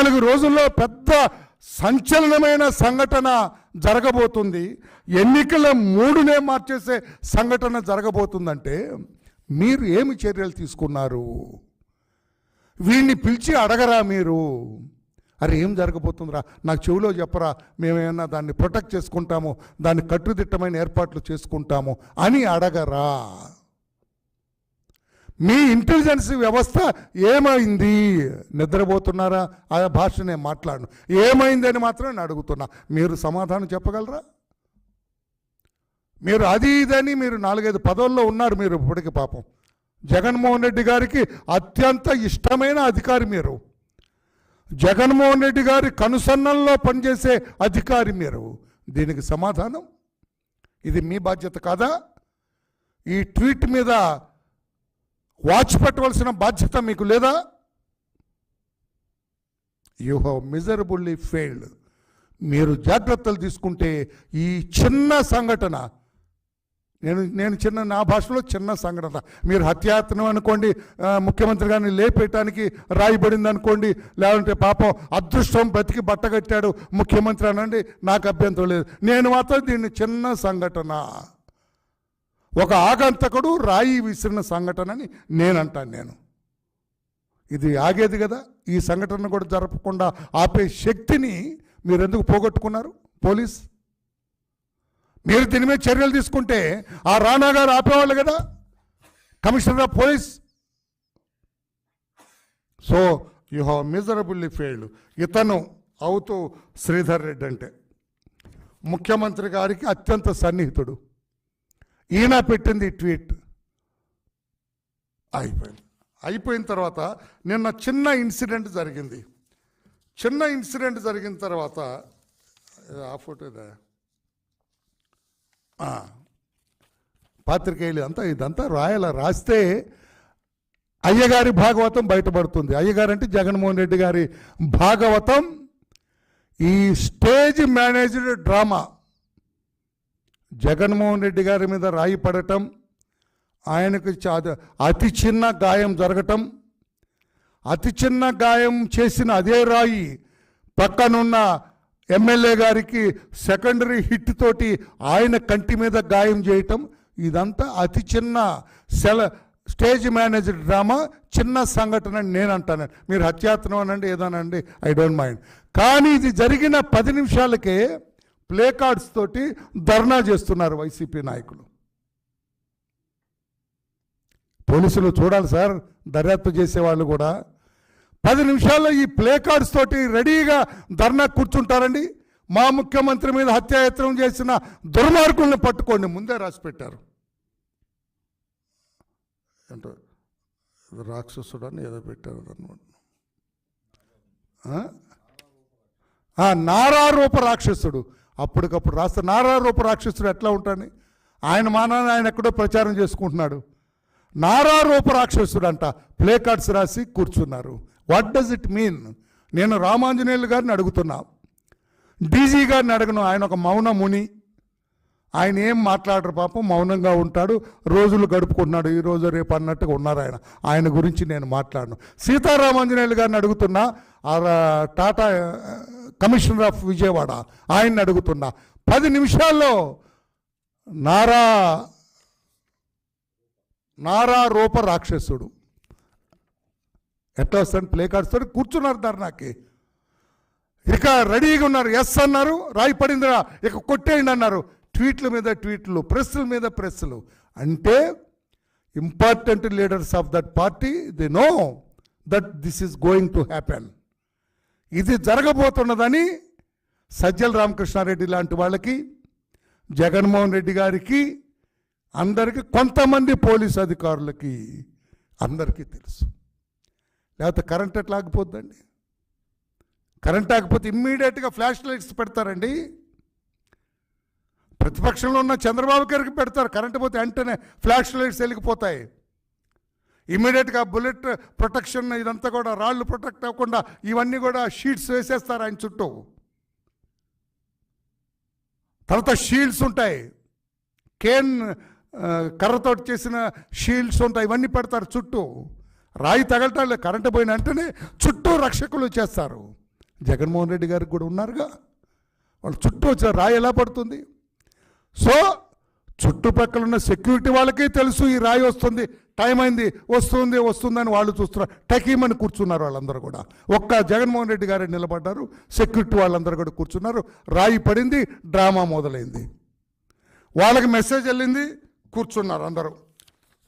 నాలుగు రోజుల్లో పెద్ద సంచలనమైన సంఘటన జరగబోతుంది. ఎన్నికల మూడునే మార్చేసే సంఘటన జరగబోతుందంటే మీరు ఏమి చర్యలు తీసుకున్నారు? వీడిని పిలిచి అడగరా మీరు? అరే ఏం జరగబోతుందిరా? నాకు చెవిలో చెప్పరా మేమేమన్నా దాన్ని ప్రొటెక్ట్ చేసుకుంటాము దాన్ని కట్టుదిట్టమైన ఏర్పాట్లు చేసుకుంటాము అని అడగరా? మీ ఇంటెలిజెన్స్ వ్యవస్థ ఏమైంది? నిద్రపోతున్నారా? ఆ భాష నేను మాట్లాడను. ఏమైందని మాత్రం నేను అడుగుతున్నా. మీరు సమాధానం చెప్పగలరా? మీరు అది ఇదని మీరు నాలుగైదు పదవుల్లో ఉన్నారు మీరు ఇప్పటికి పాపం. జగన్మోహన్ రెడ్డి గారికి అత్యంత ఇష్టమైన అధికారి మీరు. జగన్మోహన్ రెడ్డి గారి కనుసన్నల్లో పనిచేసే అధికారి మీరు. దీనికి సమాధానం? ఇది మీ బాధ్యత కాదా? ఈ ట్వీట్ మీద వాచ్ పెట్టవలసిన బాధ్యత మీకు లేదా? యు హ్యావ్ మిజరబుల్లీ ఫెయిల్డ్ మీరు జాగ్రత్తలు తీసుకుంటే ఈ చిన్న సంఘటన నేను నేను చిన్న నా భాషలో చిన్న సంఘటన. మీరు హత్యాయత్నం అనుకోండి ముఖ్యమంత్రి గారిని లేపేయటానికి రాయబడింది అనుకోండి లేదంటే పాపం అదృష్టం బ్రతికి బట్టగట్టాడు ముఖ్యమంత్రి అనండి నాకు అభ్యంతరం లేదు. నేను మాత్రం దీన్ని చిన్న సంఘటన. ఒక ఆగంతకుడు రాయి విసిరిన సంఘటన అని నేను. అంటాను నేను ఇది ఆగేది కదా ఈ సంఘటన కూడా జరపకుండా ఆపే శక్తిని మీరు ఎందుకు పోగొట్టుకున్నారు పోలీస్? మీరు దీని మీద చర్యలు తీసుకుంటే ఆ రాణా గారు ఆపేవాళ్ళు కదా commissioner of police? So you have miserably failed ఇతను అవుతూ శ్రీధర్ రెడ్డి అంటే. ముఖ్యమంత్రి గారికి అత్యంత సన్నిహితుడు. ఈయన పెట్టింది ట్వీట్. అయిపోయింది. అయిపోయిన తర్వాత నిన్న చిన్న ఇన్సిడెంట్ జరిగింది. చిన్న ఇన్సిడెంట్ జరిగిన తర్వాత ఆ ఫోటో పాత్రికేయులు అంతా ఇదంతా రాయాల రాస్తే అయ్యగారి భాగవతం బయటపడుతుంది. అయ్యగారు అంటే జగన్మోహన్ రెడ్డి గారి భాగవతం. ఈ stage managed drama. Jaganmohan Reddy గారి మీద రాయి పడటం ఆయనకు చా- అతి చిన్న గాయం జరగటం అతి చిన్న గాయం చేసిన అదే రాయి పక్కనున్న ఎమ్మెల్యే గారికి సెకండరీ హిట్ తోటి ఆయన కంటి మీద గాయం చేయటం ఇదంతా అతి చిన్న సెల స్టేజ్ మేనేజర్ డ్రామా చిన్న సంఘటన అని నేను అంటాను. మీరు హత్యాత్నం అనండి ఏదోనండి ఐ డోంట్ మైండ్. కానీ ఇది జరిగిన పది నిమిషాలకే ప్లే కార్డ్స్ తోటి ధర్నా చేస్తున్నారు వైసీపీ నాయకులు. పోలీసులు చూడాలి సార్ దర్యాప్తు చేసేవాళ్ళు కూడా. పది నిమిషాల్లో ఈ ప్లే కార్డ్స్ తోటి రెడీగా ధర్నా కూర్చుంటారండి. మా ముఖ్యమంత్రి మీద హత్యాయత్నం చేసిన దుర్మార్గుల్ని పట్టుకోండి ముందే రాసి పెట్టారు. అంటే రాక్షసుడు అని ఏదో పెట్టారు అనమాట నారారూప రాక్షసుడు. అప్పటికప్పుడు రాస్తే నారారూప రాక్షసుడు ఎట్లా ఉంటాడు ఆయన మానాన్ని ఆయన ఎక్కడో ప్రచారం చేసుకుంటున్నాడు. నారారూప రాక్షసుడు అంట. ప్లే కార్డ్స్ రాసి కూర్చున్నారు. వాట్ డస్ ఇట్ మీన్ నేను రామాంజనేయులు గారిని అడుగుతున్నా. డీజీ గారిని అడగను. ఆయన ఒక మౌన ముని. ఆయన ఏం మాట్లాడరు పాపం మౌనంగా ఉంటాడు. రోజులు గడుపుకుంటున్నాడు. ఈ రోజు రేపు అన్నట్టుగా ఉన్నారు ఆయన. ఆయన గురించి నేను మాట్లాడను. సీతారామాంజనేయులు గారిని అడుగుతున్నా. ఆ టాటా కమిషనర్ ఆఫ్ విజయవాడ ఆయన్ని అడుగుతున్నా. పది నిమిషాల్లో నారా నారా రూప రాక్షసుడు. ఎట్లా వస్తాడు? ప్లే కార్డ్స్ తోటి కూర్చున్నారు ధర్నాకి. ఇక రెడీగా ఉన్నారు. ఎస్ అన్నారు. రాయి పడిందిరా. ఇక కొట్టేయండి అన్నారు. ట్వీట్ల మీద ట్వీట్లు ప్రెస్ల మీద ప్రెస్లు అంటే important leaders of that party they know that this is going to happen ఇది జరగబోతున్నదని సజ్జల రామకృష్ణారెడ్డి లాంటి వాళ్ళకి జగన్మోహన్ రెడ్డి గారికి అందరికీ కొంతమంది పోలీస్ అధికారులకి అందరికీ తెలుసు. లేకపోతే కరెంట్ ఎట్లా ఆగిపోద్దండి? కరెంట్ ఆగిపోతే ఇమ్మీడియట్గా ఫ్లాష్ లైట్స్ పెడతారండి. ప్రతిపక్షంలో ఉన్న చంద్రబాబు గారికి పెడతారు. కరెంటు పోతే వెంటనే ఫ్లాష్ లైట్స్ వెలిగిపోతాయి. ఇమ్మీడియట్గా బుల్లెట్ ప్రొటెక్షన్ ఇదంతా కూడా రాళ్ళు ప్రొటెక్ట్ అవ్వకుండా ఇవన్నీ కూడా షీట్స్ వేసేస్తారు ఆయన చుట్టూ. తర్వాత షీల్డ్స్ ఉంటాయి. కేన్ కర్రతో చేసిన షీల్డ్స్ ఉంటాయి. ఇవన్నీ పెడతారు చుట్టూ. రాయి తగలటాలు కరెంటు పోయిన వెంటనే చుట్టూ రక్షకులు చేస్తారు. జగన్మోహన్ రెడ్డి గారికి కూడా ఉన్నారుగా. వాళ్ళు చుట్టూ వచ్చిన రాయి ఎలా పడుతుంది? సో చుట్టుపక్కల ఉన్న సెక్యూరిటీ వాళ్ళకి తెలుసు ఈ రాయి వస్తుంది టైం అయింది వస్తుంది వస్తుందని వాళ్ళు చూస్తున్నారు. టకీమని కూర్చున్నారు వాళ్ళందరూ కూడా. ఒక్క జగన్మోహన్ రెడ్డి గారు నిలబడ్డారు సెక్యూరిటీ వాళ్ళందరూ కూడా కూర్చున్నారు. రాయి పడింది డ్రామా మొదలైంది. వాళ్ళకి మెసేజ్ వెళ్ళింది కూర్చున్నారు అందరూ.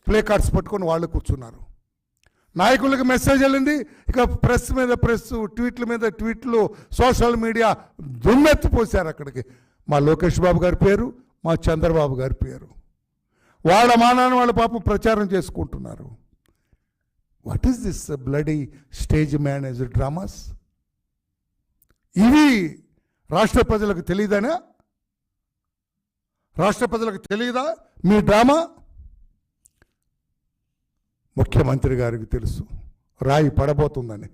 ప్లే కార్డ్స్ పట్టుకొని వాళ్ళు కూర్చున్నారు. నాయకులకు మెసేజ్ వెళ్ళింది ఇక ప్రెస్ మీద ప్రెస్ ట్వీట్ల మీద ట్వీట్లు సోషల్ మీడియా దుమ్మెత్తిపోసారు అక్కడికి. మా లోకేష్ బాబు గారి పేరు మా చంద్రబాబు గారి పేరు. వాళ్ళ మానాన్ని వాళ్ళ పాపం ప్రచారం చేసుకుంటున్నారు. What is this bloody stage manage dramas ఇవి రాష్ట్ర ప్రజలకు తెలియదనా? రాష్ట్ర ప్రజలకు తెలియదా? మీ డ్రామా? ముఖ్యమంత్రి గారికి తెలుసు. రాయి పడబోతుందని.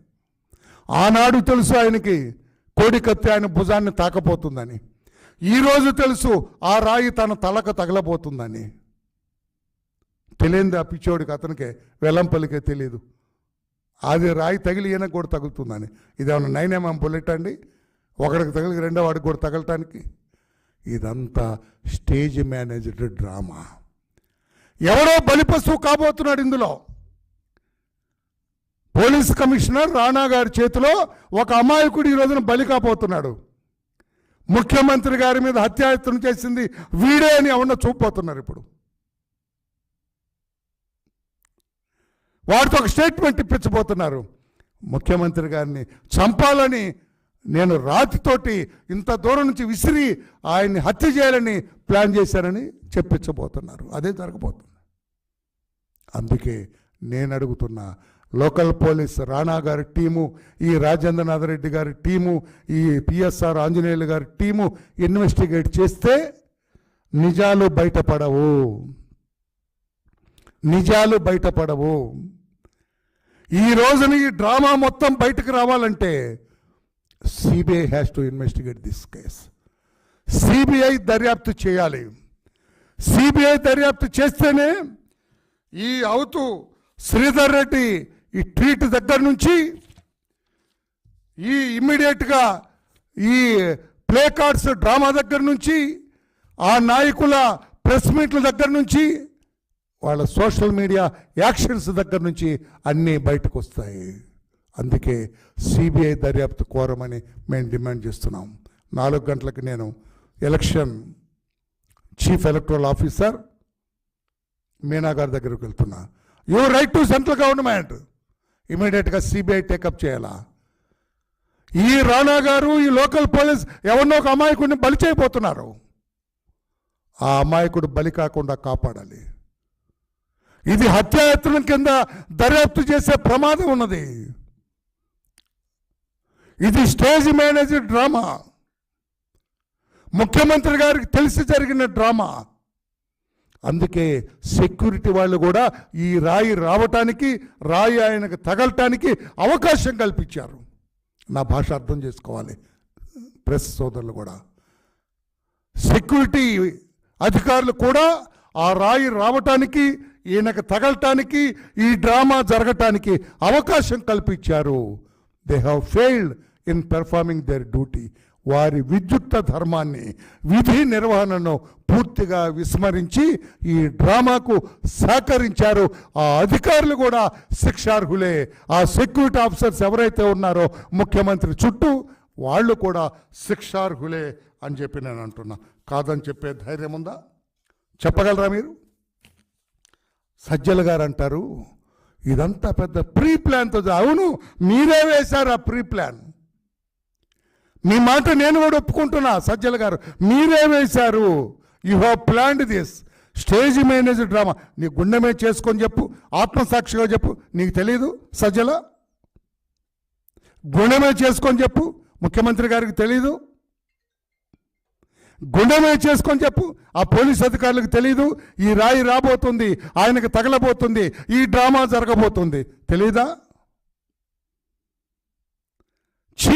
ఆనాడు తెలుసు ఆయనకి. కోడికత్తి ఆయన భుజాన్ని తాకపోతుందని. ఈరోజు తెలుసు ఆ రాయి తన తలకు తగలబోతుందని. తెలియంది ఆ పిచ్చోడికి అతనికే? వెల్లంపల్లికే తెలియదు అది రాయి తగిలి ఈయనకు కూడా తగులుతుందని. ఇదేమన్నా నైన్ ఎంఎం బుల్లెట్ అండి? ఒకడికి తగిలి రెండో వాడికి కూడా తగలటానికి. ఇదంతా స్టేజ్ మేనేజ్డ్ డ్రామా. ఎవరో బలిపశువు కాబోతున్నాడు ఇందులో. పోలీస్ కమిషనర్ రాణా గారి చేతిలో ఒక అమాయకుడు ఈ రోజున బలి కాబోతున్నాడు. ముఖ్యమంత్రి గారి మీద హత్యాయత్నం చేసింది వీడే అని ఎవరన్నా చూపోతున్నారు ఇప్పుడు? వాడితో ఒక స్టేట్మెంట్ ఇప్పించబోతున్నారు. ముఖ్యమంత్రి గారిని చంపాలని నేను రాతితోటి ఇంత దూరం నుంచి విసిరి ఆయన్ని హత్య చేయాలని ప్లాన్ చేశారని చెప్పించబోతున్నారు. అదే జరగబోతుంది. అందుకే నేను అడుగుతున్నా లోకల్ పోలీస్ రాణా గారి టీము ఈ రాజేంద్రనాథ్ రెడ్డి గారి టీము ఈ పిఎస్ఆర్ ఆంజనేయులు గారి టీము ఇన్వెస్టిగేట్ చేస్తే నిజాలు బయటపడవు. నిజాలు బయటపడవు. ఈ రోజున ఈ డ్రామా మొత్తం బయటకు రావాలంటే CBI has to investigate this case CBI దర్యాప్తు చేయాలి. సిబిఐ దర్యాప్తు చేస్తేనే ఈ అవుతూ శ్రీధర్ రెడ్డి ఈ ట్రీట్ దగ్గర నుంచి ఈ ఇమ్మీడియట్గా ఈ ప్లే కార్డ్స్ డ్రామా దగ్గర నుంచి ఆ నాయకుల ప్రెస్ మీట్ల దగ్గర నుంచి వాళ్ళ సోషల్ మీడియా యాక్షన్స్ దగ్గర నుంచి అన్నీ బయటకు వస్తాయి. అందుకే సిబిఐ దర్యాప్తు కోరమని మేము డిమాండ్ చేస్తున్నాం. నాలుగు గంటలకు నేను election chief electoral officer Meena గారి దగ్గరకు వెళ్తున్నా. You write to central government. ఇమీడియట్గా సిబిఐ టేకప్ చేయాలా? ఈ రాణా గారు ఈ లోకల్ పోలీస్ ఎవరినో ఒక అమాయకుడిని బలి చేయబోతున్నారు. ఆ అమాయకుడు బలి కాకుండా కాపాడాలి. ఇది హత్యాయత్నం కింద దర్యాప్తు చేసే ప్రమాదం ఉన్నది. ఇది స్టేజ్ మేనేజర్ డ్రామా. ముఖ్యమంత్రి గారికి తెలిసి జరిగిన డ్రామా. అందుకే సెక్యూరిటీ వాళ్ళు కూడా ఈ రాయి రావటానికి రాయి ఆయనకు తగలటానికి అవకాశం కల్పించారు. నా భాష అర్థం చేసుకోవాలి. ప్రెస్ సోదరులు కూడా. సెక్యూరిటీ అధికారులు కూడా ఆ రాయి రావటానికి ఈయనకు తగలటానికి ఈ డ్రామా జరగటానికి అవకాశం కల్పించారు. They have failed in performing their duty వారి విద్యుక్త ధర్మాన్ని విధి నిర్వహణను పూర్తిగా విస్మరించి ఈ డ్రామాకు సహకరించారు. ఆ అధికారులు కూడా శిక్షార్హులే. ఆ సెక్యూరిటీ ఆఫీసర్స్ ఎవరైతే ఉన్నారో ముఖ్యమంత్రి చుట్టూ వాళ్ళు కూడా శిక్షార్హులే అని చెప్పి నేను అంటున్నా. కాదని చెప్పే ధైర్యం ఉందా? చెప్పగలరా మీరు? సజ్జల గారు అంటారు ఇదంతా పెద్ద ప్రీ ప్లాన్తో అవును మీరే వేశారు ఆ ప్రీ ప్లాన్. మీ మాట నేను కూడా ఒప్పుకుంటున్నా సజ్జల గారు. మీరే వేశారు. You have planned this stage manage drama నీ గుండెమే చేసుకొని చెప్పు ఆత్మసాక్షిగా చెప్పు. నీకు తెలియదు సజ్జల? గుండె చేసుకొని చెప్పు. ముఖ్యమంత్రి గారికి తెలీదు. గుండెమే చేసుకొని చెప్పు. ఆ పోలీస్ అధికారులకు తెలియదు ఈ రాయి రాబోతుంది ఆయనకు తగలబోతుంది ఈ డ్రామా జరగబోతుంది. తెలీదా?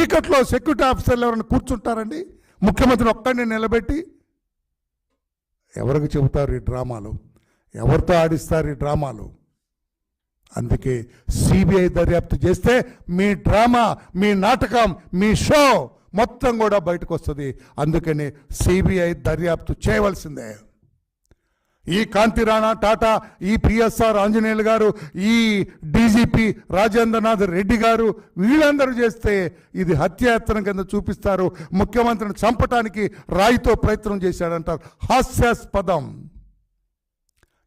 చీకట్లో సెక్యూరిటీ ఆఫీసర్లు ఎవరైనా కూర్చుంటారండి ముఖ్యమంత్రిని ఒక్కడిని నిలబెట్టి ఎవరికి చెబుతారు ఈ డ్రామాలు? ఎవరితో ఆడిస్తారు ఈ డ్రామాలు? అందుకే సిబిఐ దర్యాప్తు చేస్తే మీ డ్రామా మీ నాటకం మీ షో మొత్తం కూడా బయటకు వస్తుంది. అందుకని సిబిఐ దర్యాప్తు చేయవలసిందే. ఈ కాంతి రాణా టాటా ఈ పిఎస్ఆర్ ఆంజనేయులు గారు ఈ డీజీపీ రాజేంద్రనాథ్ రెడ్డి గారు వీళ్ళందరూ చేస్తే ఇది హత్యాయత్నం కింద చూపిస్తారు. ముఖ్యమంత్రిని చంపటానికి రాయితో ప్రయత్నం చేశాడంటారు. హాస్యాస్పదం.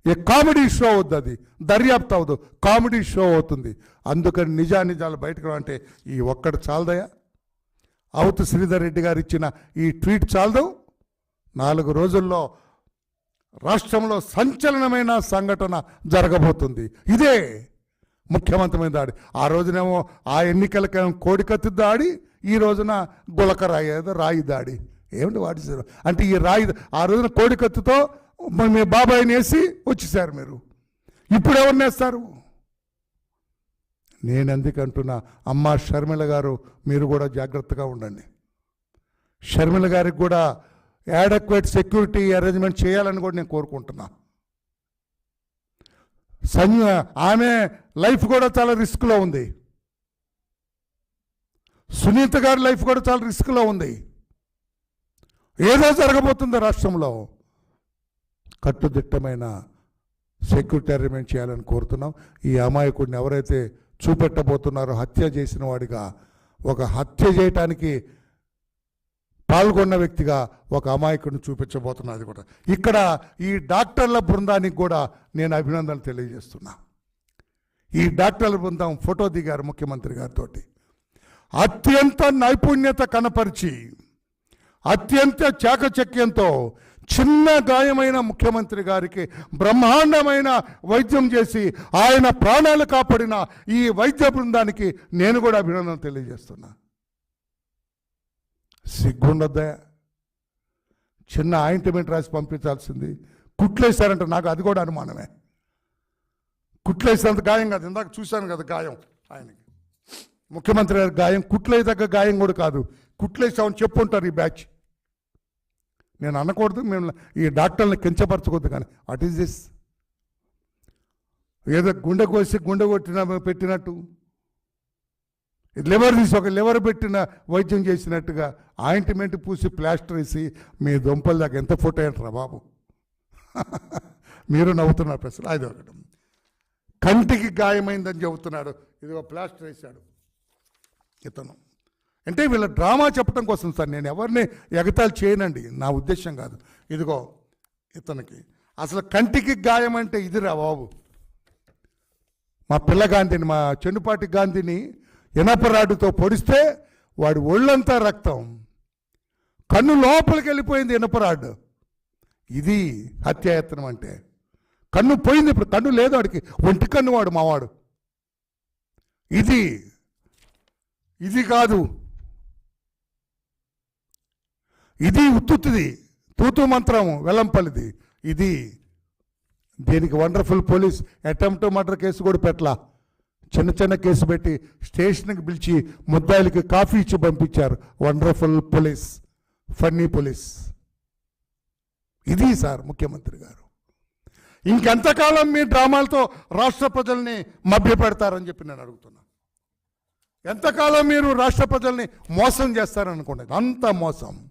ఏ కామెడీ షో అవుద్ది అది. దర్యాప్తు అవ్వదు. కామెడీ షో అవుతుంది. అందుకని నిజానిజాలు బయటకు అంటే ఈ ఒక్కడు చాలదయా అవుతు శ్రీధర్ రెడ్డి గారు ఇచ్చిన ఈ ట్వీట్ చాలదు. నాలుగు రోజుల్లో రాష్ట్రంలో సంచలనమైన సంఘటన జరగబోతుంది. ఇదే ముఖ్యమంత్రి దాడి. ఆ రోజునేమో ఆ ఎన్నికలకేమో కోడికత్తి దాడి ఈ రోజున గులక రాయి ఏదో రాయి దాడి. ఏమిటి వాటి అంటే ఈ రాయి ఆ రోజున కోడికత్తితో మీ బాబాయిని వేసి వచ్చేసారు మీరు. ఇప్పుడు ఎవరిని వేస్తారు? నేను ఎందుకంటున్నా అమ్మ షర్మిల గారు మీరు కూడా జాగ్రత్తగా ఉండండి. షర్మిల గారికి కూడా యాడక్వేట్ సెక్యూరిటీ అరేంజ్మెంట్ చేయాలని కూడా నేను కోరుకుంటున్నా. సన్య ఆమె లైఫ్ కూడా చాలా రిస్క్లో ఉంది. సునీత గారి లైఫ్ కూడా చాలా రిస్క్లో ఉంది. ఏదో జరగబోతుంది రాష్ట్రంలో. కట్టుదిట్టమైన సెక్యూరిటీ అరేంజ్మెంట్ చేయాలని కోరుతున్నాం. ఈ అమాయకుడిని ఎవరైతే చూపెట్టబోతున్నారో హత్య చేసిన వాడిగా ఒక హత్య చేయటానికి పాల్గొన్న వ్యక్తిగా ఒక అమాయకుడిని చూపించబోతున్నది కూడా. ఇక్కడ ఈ డాక్టర్ల బృందానికి కూడా నేను అభినందనలు తెలియజేస్తున్నా. ఈ డాక్టర్ల బృందం ఫోటో దిగారు ముఖ్యమంత్రి గారితో అత్యంత నైపుణ్యత కనపరిచి అత్యంత చాకచక్యంతో చిన్న గాయమైన ముఖ్యమంత్రి గారికి బ్రహ్మాండమైన వైద్యం చేసి ఆయన ప్రాణాలు కాపాడిన ఈ వైద్య బృందానికి నేను కూడా అభినందన తెలియజేస్తున్నా. సిగ్గుండద్దా. చిన్న ఆయింట్మెంట్ రాసి పంపించాల్సింది. కుట్లేశారంట నాకు అది కూడా అనుమానమే. కుట్లేసినంత గాయం కాదు. ఇందాక చూశాను కదా గాయం ఆయనకి. ముఖ్యమంత్రి గారి గాయం కుట్లేదగ్గ గాయం కూడా కాదు. కుట్లేసామని చెప్పుంటారు ఈ బ్యాచ్. నేను అనకూడదు మేము ఈ డాక్టర్ని కించపరచకూడదు కానీ. వాట్ ఈస్ దిస్ ఏదో గుండె కోసి గుండె కొట్టిన పెట్టినట్టు. లివర్ తీసి ఒక లివర్ పెట్టిన వైద్యం చేసినట్టుగా ఆయింట్మెంట్ పూసి ప్లాస్టర్ వేసి మీ దొంపల దాకా ఎంత ఫోటో ఏంటరా బాబు? మీరు నవ్వుతున్నారు ప్రశ్న. అది ఒకటి. కంటికి గాయమైందని చెబుతున్నాడు. ఇదిగో ప్లాస్టర్ వేశాడు. ఇతను. అంటే వీళ్ళ డ్రామా చెప్పడం కోసం సార్ నేను ఎవరిని ఎగతాలు చేయనండి. నా ఉద్దేశం కాదు. ఇదిగో ఇతనికి. అసలు కంటికి గాయం అంటే ఇదిరా బాబు? మా పిల్ల గాంధీని మా చెన్నుపాటి గాంధీని ఇనపరాడుతో పొడిస్తే వాడి ఒళ్ళంతా రక్తం. కన్ను లోపలికి వెళ్ళిపోయింది ఇనపరాడు. ఇది హత్యాయత్నం అంటే. కన్ను పోయింది ఇప్పుడు కన్ను లేదు వాడికి. ఒంటి కన్ను వాడు మావాడు. ఇది ఇది కాదు. ఇది ఉత్తుత్తిది తూతు మంత్రం వెల్లంపల్లిది. ఇది దీనికి wonderful police attempt murder case కూడా పెట్టలా. చిన్న చిన్న కేసు పెట్టి స్టేషన్కి పిలిచి ముద్దాయిలకి కాఫీ ఇచ్చి పంపించారు. Wonderful police funny police. ఇది సార్ ముఖ్యమంత్రి గారు. ఇంకెంతకాలం మీ డ్రామాలతో రాష్ట్ర ప్రజల్ని మభ్యపెడతారని చెప్పి నేను అడుగుతున్నా. ఎంతకాలం మీరు రాష్ట్ర ప్రజల్ని మోసం చేస్తారనుకోండి అంత మోసం.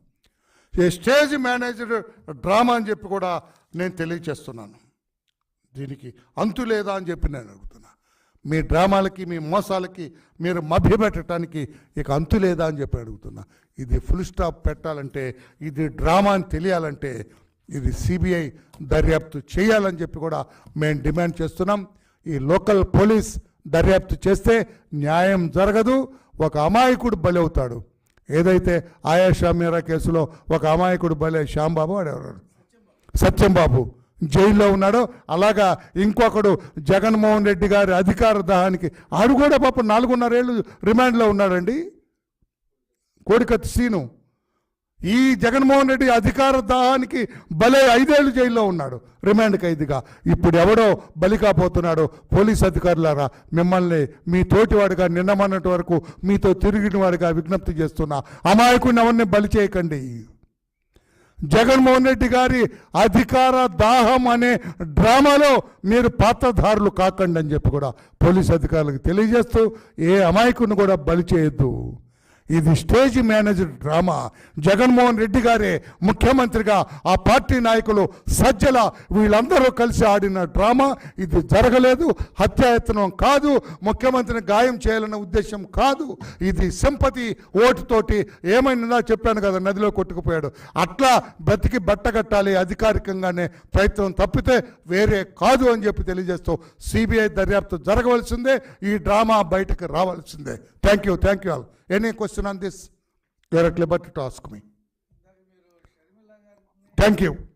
ఏ స్టేజ్ మేనేజర్ డ్రామా అని చెప్పి కూడా నేను తెలియచేస్తున్నాను. దీనికి అంతు లేదా అని చెప్పి నేను అడుగుతున్నాను మీ డ్రామాలకి మీ మోసాలకి మీరు మభ్యపెట్టడానికి ఇక అంతు లేదా అని చెప్పి అడుగుతున్నా. ఇది ఫుల్ స్టాప్ పెట్టాలంటే ఇది డ్రామా అని తెలియాలంటే ఇది సిబిఐ దర్యాప్తు చేయాలని చెప్పి కూడా మేము డిమాండ్ చేస్తున్నాం. ఈ లోకల్ పోలీస్ దర్యాప్తు చేస్తే న్యాయం జరగదు. ఒక అమాయకుడు బలి అవుతాడు. ఏదైతే ఆయాషా మీరా కేసులో ఒక అమాయకుడు బలి శ్యాంబాబు వాడెవరు సత్యంబాబు. జైల్లో ఉన్నాడో అలాగా ఇంకొకడు జగన్మోహన్ రెడ్డి గారి అధికార దాహానికి ఆడు కూడా పాపం నాలుగున్నరేళ్ళు రిమాండ్లో ఉన్నాడండి. కోడికత్తి సీను. ఈ జగన్మోహన్ రెడ్డి అధికార దాహానికి బలే ఐదేళ్ళు జైల్లో ఉన్నాడు రిమాండ్ ఖైదీగా. ఇప్పుడు ఎవడో బలి కాబోతున్నాడో పోలీస్ అధికారులారా మిమ్మల్ని మీ తోటివాడిగా నిన్నమన్నటి వరకు మీతో తిరిగిన వాడిగా విజ్ఞప్తి చేస్తున్నా అమాయకుని ఎవరిని బలి చేయకండి. జగన్మోహన్ రెడ్డి గారి అధికార దాహం అనే డ్రామాలో మీరు పాత్రధారులు కాకండి అని చెప్పి కూడా పోలీస్ అధికారులకు తెలియజేస్తూ ఏ అమాయకుని కూడా బలి చేయొద్దు. ఇది stage manager drama. Jaganmohan Reddy గారే ముఖ్యమంత్రిగా ఆ పార్టీ నాయకులు సజ్జల వీళ్ళందరూ కలిసి ఆడిన డ్రామా. ఇది జరగలేదు హత్యాయత్నం కాదు ముఖ్యమంత్రిని గాయం చేయాలన్న ఉద్దేశం కాదు. ఇది సింపతి ఓటుతోటి ఏమైనా చెప్పాను కదా నదిలో కొట్టుకుపోయాడు. అట్లా బ్రతికి బట్టగట్టాలి అధికారికంగానే ప్రయత్నం తప్పితే వేరే కాదు అని చెప్పి తెలియజేస్తూ సిబిఐ దర్యాప్తు జరగవలసిందే ఈ డ్రామా బయటకు రావాల్సిందే. Thank you thank you all. Any question on this? You are at liberty to ask me. Thank you.